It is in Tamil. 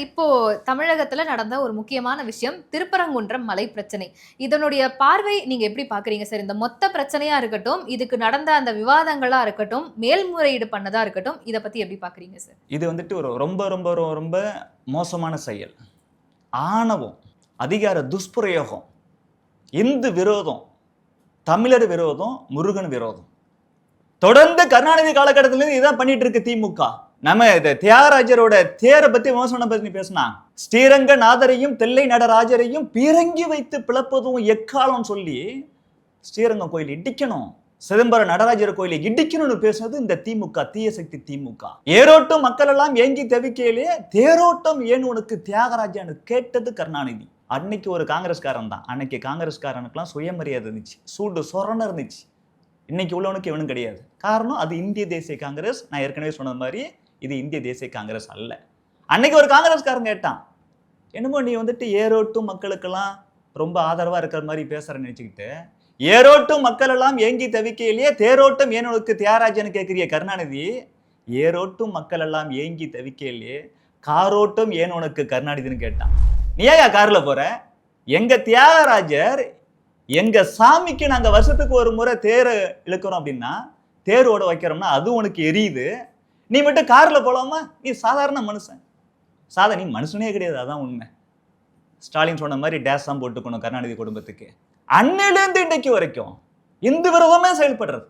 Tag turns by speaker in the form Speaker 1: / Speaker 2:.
Speaker 1: இப்போ தமிழகத்துல நடந்த ஒரு முக்கியமான விஷயம் திருப்பரங்குன்றம் மலை பிரச்சனை. இதனுடைய பார்வை நீங்க எப்படி பாக்குறீங்க சார்? இந்த மொத்த பிரச்சனையா இருக்கட்டும் இதுக்கு நடந்த அந்த விவாதங்களா இருக்கட்டும் மேல்முறையீடு பண்ணதா இருக்கட்டும் இதை பத்தி எப்படி பாக்குறீங்க சார்?
Speaker 2: இது வந்துட்டு ஒரு ரொம்ப ரொம்ப ரொம்ப ரொம்ப மோசமான செயல். ஆணவம் அதிகார துஷ்பிரயோகம் இந்து விரோதம் தமிழர் விரோதம் முருகன் விரோதம். தொடர்ந்து கருணாநிதி காலகட்டத்திலேருந்து இதான் பண்ணிட்டு இருக்கு திமுக. நம்ம இது தியாகராஜரோட தேரை பத்தி விமர்சனம் பத்தி பேசினா ஸ்ரீரங்க நாதரையும் தெல்லை நடராஜரையும் பீரங்கி வைத்து பிளப்பதும் எக்காலம் சொல்லி ஸ்ரீரங்கம் கோயில் இடிக்கணும் சிதம்பரம் நடராஜர் கோயிலை இடிக்கணும்னு பேசுனது இந்த திமுக தீய சக்தி திமுக. ஏரோட்டம் மக்கள் எல்லாம் ஏங்கி தவிக்கையிலே தேரோட்டம் ஏன் உனக்கு தியாகராஜன் கேட்டது கருணாநிதி. அன்னைக்கு ஒரு காங்கிரஸ்காரன் தான். அன்னைக்கு காங்கிரஸ்காரனுக்குலாம் சுயமரியாதை இருந்துச்சு. சூடு சொரண இருந்துச்சு. இன்னைக்கு உள்ளவனுக்கு எவனும் கிடையாது. காரணம் அது இந்திய தேசிய காங்கிரஸ். நான் ஏற்கனவே சொன்னது மாதிரி இது இந்திய தேசிய காங்கிரஸ் அல்ல. அன்னைக்கு ஒரு காங்கிரஸ்காரன் கேட்டான் என்னமோ நீ வந்துட்டு ஏரோட்டும் மக்களுக்கெல்லாம் ரொம்ப ஆதரவாக இருக்கிற மாதிரி பேசுறேன்னு நினச்சிக்கிட்டு ஏரோட்டும் மக்கள் எல்லாம் ஏங்கி தவிக்கையிலேயே தேரோட்டம் ஏன் உனக்கு தியாகராஜன்னு கேட்குறிய கருணாநிதி? ஏரோட்டும் மக்கள் எல்லாம் ஏங்கி தவிக்கையிலேயே காரோட்டம் ஏன் உனக்கு கருணாநிதின்னு கேட்டான். நீ ஏயா காரில் போகிற எங்கள் தியாகராஜர் எங்கள் சாமிக்கு நாங்கள் வருஷத்துக்கு ஒரு முறை தேர் இழுக்கிறோம் அப்படின்னா தேரோட வைக்கிறோம்னா அது உனக்கு எரியுது. நீ மட்டும் காரில் போகலாமா நீ சாதாரண மனுஷன். சாதா நீ மனுஷனே கிடையாது அதான் உண்மை. ஸ்டாலின் சொன்ன மாதிரி டேஸ் தான் போட்டுக்கணும் கருணாநிதி குடும்பத்துக்கு. அன்னிலேருந்து இன்னைக்கு வரைக்கும் இந்து விரோதமே செயல்படுறது.